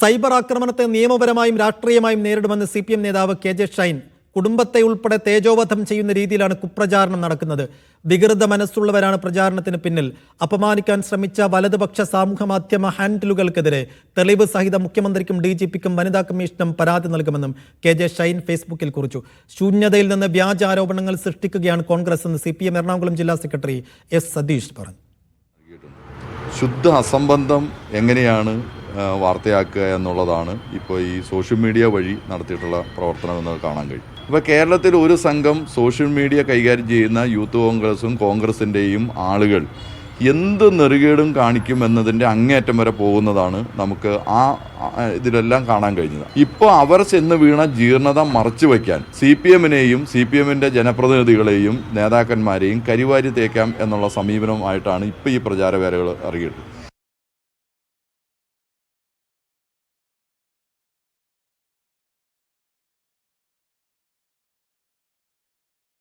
Cyber ആക്രമണത്തെ നിയമപരമായും രാഷ്ട്രീയമായും നേരിടുമെന്ന് സി പി എം നേതാവ് കെ ജെ ഷൈൻ കുടുംബത്തെ ഉൾപ്പെടെ തേജോവധം ചെയ്യുന്ന രീതിയിലാണ് കുപ്രചാരണം നടക്കുന്നത്. വികൃത മനസ്സുള്ളവരാണ് പ്രചാരണത്തിന് പിന്നിൽ. അപമാനിക്കാൻ ശ്രമിച്ച വലതുപക്ഷ സാമൂഹ്യ മാധ്യമ ഹാൻഡിലുകൾക്കെതിരെ തെളിവ് സഹിതം മുഖ്യമന്ത്രിക്കും ഡി ജി പിക്കും വനിതാ കമ്മീഷനും പരാതി നൽകുമെന്നും കെ ജെ ഷൈൻ ഫേസ്ബുക്കിൽ കുറിച്ചു. ശൂന്യതയിൽ നിന്ന് വ്യാജ ആരോപണങ്ങൾ സൃഷ്ടിക്കുകയാണ് കോൺഗ്രസ് എന്ന് സി പി എം എറണാകുളം ജില്ലാ സെക്രട്ടറി എസ് സതീഷ് പറഞ്ഞു. ശുദ്ധ അസംബന്ധം എങ്ങനെയാണ് വാർത്തയാക്കുക എന്നുള്ളതാണ് ഇപ്പോൾ ഈ സോഷ്യൽ മീഡിയ വഴി നടത്തിയിട്ടുള്ള പ്രവർത്തനം എന്ന് കാണാൻ കഴിയും. ഇപ്പോൾ കേരളത്തിൽ ഒരു സംഘം സോഷ്യൽ മീഡിയ കൈകാര്യം ചെയ്യുന്ന യൂത്ത് കോൺഗ്രസും കോൺഗ്രസിന്റെയും ആളുകൾ എന്ത് നെറുകേടും കാണിക്കും എന്നതിന്റെ അങ്ങേയറ്റം വരെ പോകുന്നതാണ് നമുക്ക് ആ ഇതിലെല്ലാം കാണാൻ കഴിഞ്ഞത്. ഇപ്പോൾ അവർ ചെന്ന് വീണ ജീർണത മറച്ചു വയ്ക്കാൻ സി പി എമ്മിനെയും സി പി എമ്മിന്റെ ജനപ്രതിനിധികളെയും നേതാക്കന്മാരെയും കരിവാരി തേക്കാം എന്നുള്ള സമീപനമായിട്ടാണ് ഇപ്പോൾ ഈ പ്രചാരവേലകൾ ഇറങ്ങിയിട്ടുള്ളത്